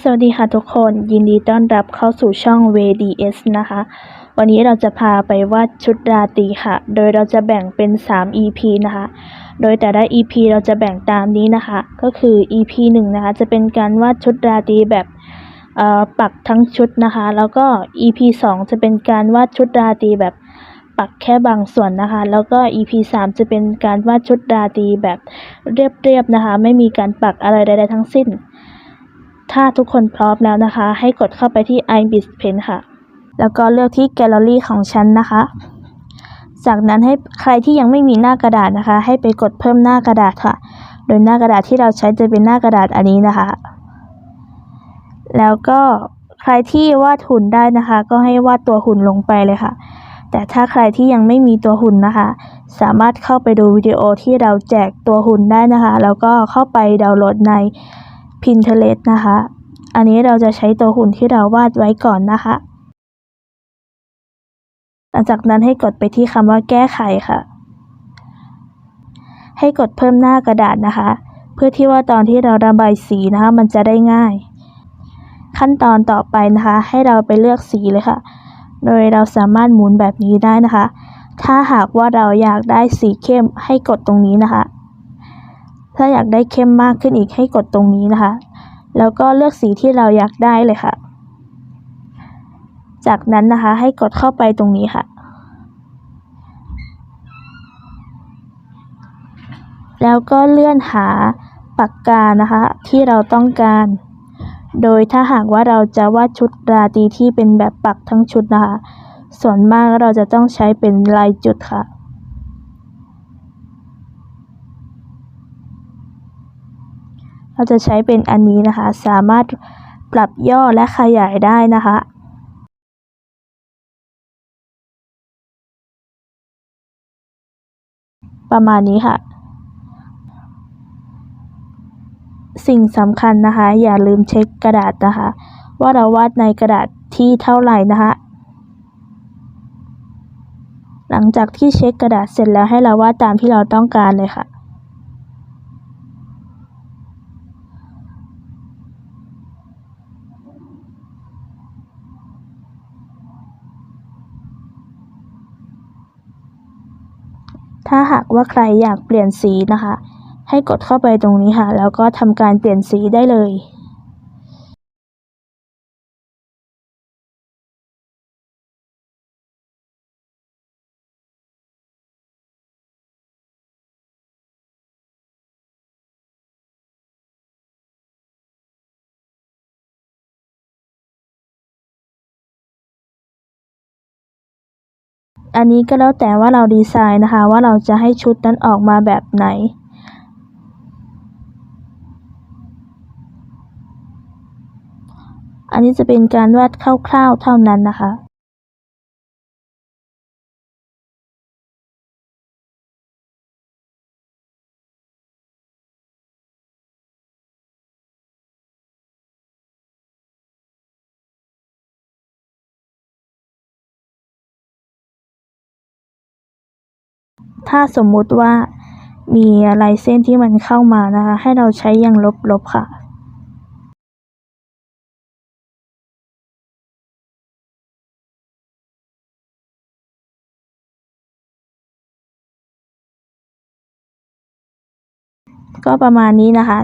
สวัสดีค่ะทุกคนยินดีต้อนรับเข้าสู่ช่อง VDS นะคะ วันนี้เราจะพาไปวาดชุดราตรีค่ะ โดยเราจะแบ่งเป็น 3 EP นะคะ โดยแต่ละ EP เราจะแบ่งตามนี้นะคะ ก็คือ EP 1 นะคะ จะเป็นการวาดชุดราตรีแบบปักทั้งชุดนะคะ แล้วก็ EP 2 จะเป็นการวาดชุดราตรีแบบปักแค่บางส่วนนะคะ แล้วก็ EP 3 จะเป็นการวาดชุดราตรีแบบเรียบๆนะคะ ไม่มีการปักอะไรใดๆทั้งสิ้น ถ้าทุกคนพร้อมแล้วนะคะ ให้กดเข้าไปที่ i b i s Pen ค่ะ แล้วก็เลือกที่แกลเลอรี่ของฉันนะคะ จากนั้นให้ใครที่ยังไม่มีหน้ากระดาษนะคะ ให้ไปกดเพิ่มหน้ากระดาษค่ะ โดยหน้ากระดาษที่เราใช้จะเป็นหน้ากระดาษอันนี้นะคะ แล้วก็ใครที่วาดหุ่นได้นะคะ ก็ให้วาดตัวหุ่นลงไปเลยค่ะ แต่ถ้าใครที่ยังไม่มีตัวหุ่นนะคะ สามารถเข้าไปดูวิดีโอที่เราแจกตัวหุ่นได้นะคะ แล้วก็เข้าไปดาวน์โหลดใน Pinterest นะคะ อันนี้เราจะใช้ตัวหุ่นที่เราวาดไว้ก่อนนะคะ หลังจากนั้นให้กดไปที่คำว่าแก้ไขค่ะ ให้กดเพิ่มหน้ากระดาษนะคะ เพื่อที่ว่าตอนที่เราระบายสีนะคะ มันจะได้ง่าย ขั้นตอนต่อไปนะคะ ให้เราไปเลือกสีเลยค่ะ โดยเราสามารถหมุนแบบนี้ได้นะคะ ถ้าหากว่าเราอยากได้สีเข้มให้กดตรงนี้นะคะ ถ้าอยากได้เข้มมากขึ้นอีกให้กดตรงนี้นะคะ แล้วก็เลือกสีที่เราอยากได้เลยค่ะ จากนั้นนะคะให้กดเข้าไปตรงนี้ค่ะ แล้วก็เลื่อนหาปากกานะคะ ที่เราต้องการ โดยถ้าหากว่าเราจะวาดชุดราตรีที่เป็นแบบปักทั้งชุดนะคะ ส่วนมากเราจะต้องใช้เป็นลายจุดค่ะ เราจะใช้เป็นอันนี้นะคะ สามารถปรับย่อและขยายได้นะคะประมาณนี้ค่ะ สิ่งสำคัญนะคะ อย่าลืมเช็คกระดาษนะคะ ว่าเราวาดในกระดาษที่เท่าไหร่นะคะ หลังจากที่เช็คกระดาษเสร็จแล้วให้เราวาดตามที่เราต้องการเลยค่ะ ถ้าหากว่าใครอยากเปลี่ยนสีนะคะ ให้กดเข้าไปตรงนี้ค่ะ แล้วก็ทำการเปลี่ยนสีได้เลย อันนี้ก็แล้วแต่ว่าเราดีไซน์นะคะ ว่าเราจะให้ชุดนั้นออกมาแบบไหน อันนี้จะเป็นการวาดคร่าวๆเท่านั้นนะคะ ถ้าสมมุติว่ามีลายเส้นที่มันเข้ามานะคะ ให้เราใช้อย่างลบๆค่ะก็ประมาณนี้นะคะ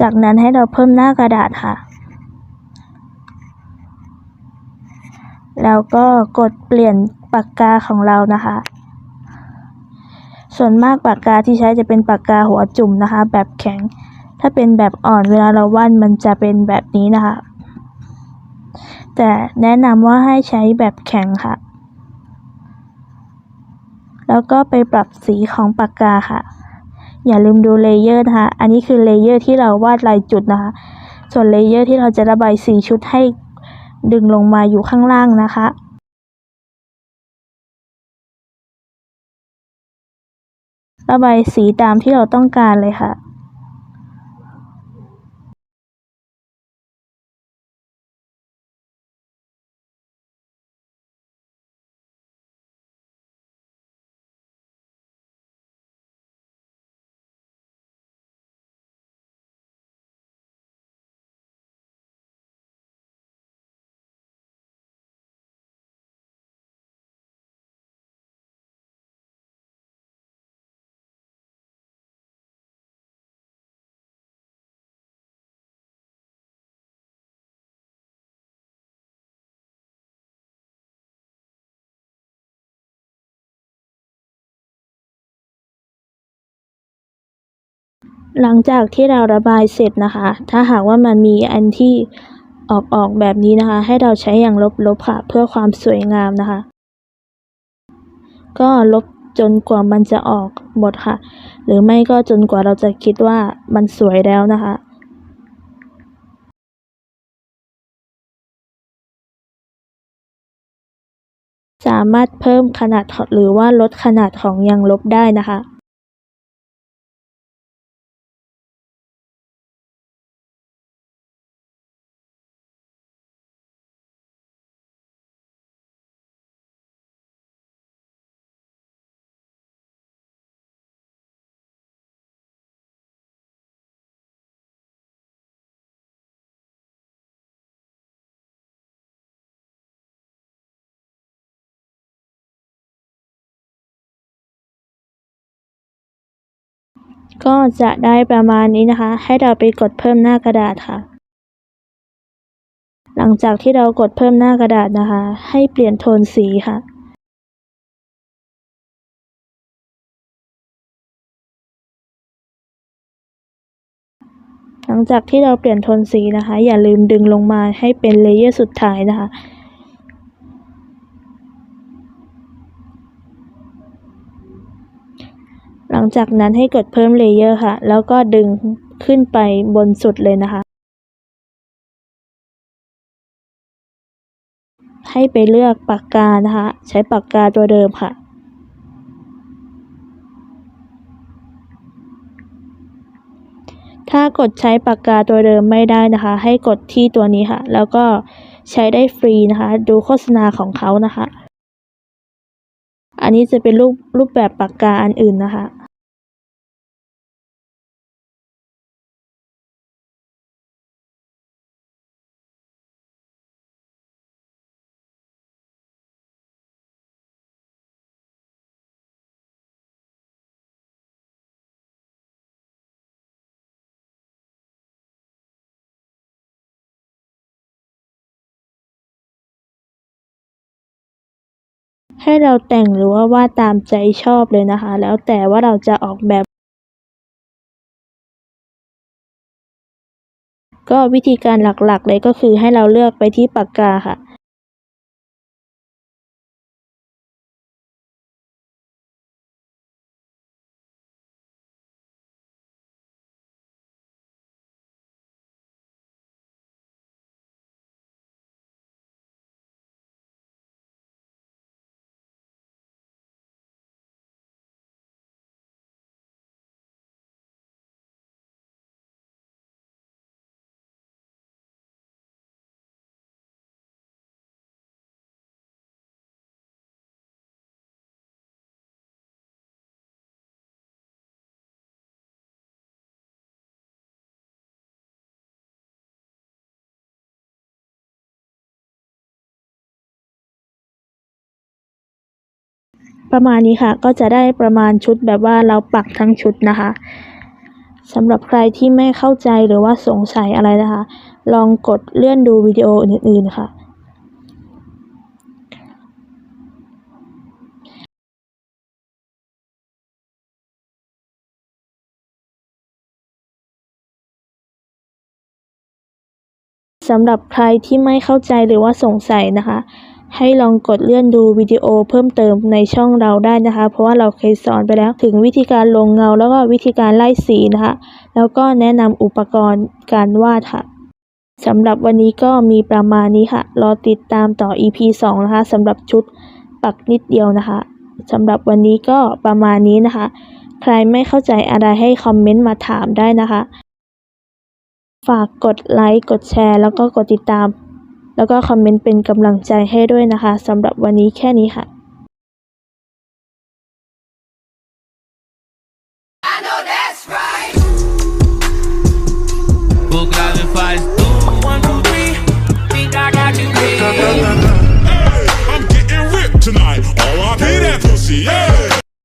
จากนั้นให้เราเพิ่มหน้ากระดาษค่ะ แล้วก็กดเปลี่ยนปากกาของเรานะคะ ส่วนมากปากกาที่ใช้จะเป็นปากกาหัวจุ่มนะคะ แบบแข็ง ถ้าเป็นแบบอ่อนเวลาเราวาดมันจะเป็นแบบนี้นะคะ แต่แนะนำว่าให้ใช้แบบแข็งค่ะ แล้วก็ไปปรับสีของปากกาค่ะ อย่าลืมดูเลเยอร์นะคะ อันนี้คือเลเยอร์ที่เราวาดลายจุดนะคะ ส่วนเลเยอร์ที่เราจะระบายสีชุดให้ดึงลงมาอยู่ข้างล่างนะคะ ระบายสีตามที่เราต้องการเลยค่ะ หลังจากที่เราระบายเสร็จนะคะ ถ้าหากว่ามันมีอันที่ออกออกแบบนี้นะคะ ให้เราใช้อย่างลบๆค่ะ เพื่อความสวยงามนะคะ ก็ลบจนกว่ามันจะออกหมดค่ะ หรือไม่ก็จนกว่าเราจะคิดว่ามันสวยแล้วนะคะ สามารถเพิ่มขนาดหรือว่าลดขนาดของยางลบได้นะคะ ก็จะได้ประมาณนี้นะคะ ให้เราไปกดเพิ่มหน้ากระดาษค่ะ หลังจากที่เรากดเพิ่มหน้ากระดาษนะคะ ให้เปลี่ยนโทนสีค่ะ หลังจากที่เราเปลี่ยนโทนสีนะคะ อย่าลืมดึงลงมาให้เป็นเลเยอร์สุดท้ายนะคะ หลังจากนั้นให้กดเพิ่มเลเยอร์ค่ะ แล้วก็ดึงขึ้นไปบนสุดเลยนะคะ ให้ไปเลือกปากกานะคะ ใช้ปากกาตัวเดิมค่ะ ถ้ากดใช้ปากกาตัวเดิมไม่ได้นะคะ ให้กดที่ตัวนี้ค่ะ แล้วก็ใช้ได้ฟรีนะคะ ดูโฆษณาของเขานะคะ อันนี้จะเป็นรูปรูปแบบปากกาอันอื่นนะคะ ให้เราแต่งหรือว่าวาดตามใจชอบเลยนะคะ แล้วแต่ว่าเราจะออกแบบ ก็วิธีการหลักๆ เลยก็คือให้เราเลือกไปที่ปากกาค่ะ ประมาณนี้ค่ะ ก็จะได้ประมาณชุดแบบว่าเราปักทั้งชุดนะคะสำหรับใครที่ไม่เข้าใจหรือว่าสงสัยอะไรนะคะ ลองกดเลื่อนดูวิดีโออื่นๆค่ะสำหรับใครที่ไม่เข้าใจหรือว่าสงสัยนะคะ ให้ลองกดเลื่อนดูวิดีโอเพิ่มเติมในช่องเราได้นะคะ เพราะว่าเราเคยสอนไปแล้วถึงวิธีการลงเงาแล้วก็วิธีการไล่สีนะคะ แล้วก็แนะนำอุปกรณ์การวาดค่ะสำหรับวันนี้ก็มีประมาณนี้ค่ะ รอติดตามต่อ EP 2 นะคะสำหรับชุดปักนิดเดียวนะคะสำหรับวันนี้ก็ประมาณนี้นะคะ ใครไม่เข้าใจอะไรให้คอมเมนต์มาถามได้นะคะ ฝากกดไลค์ กดแชร์ แล้วก็กดติดตาม แล้วก็คอมเมนต์เป็นกำลังใจให้ด้วยนะคะสำหรับวันนี้แค่นี้ค่ะ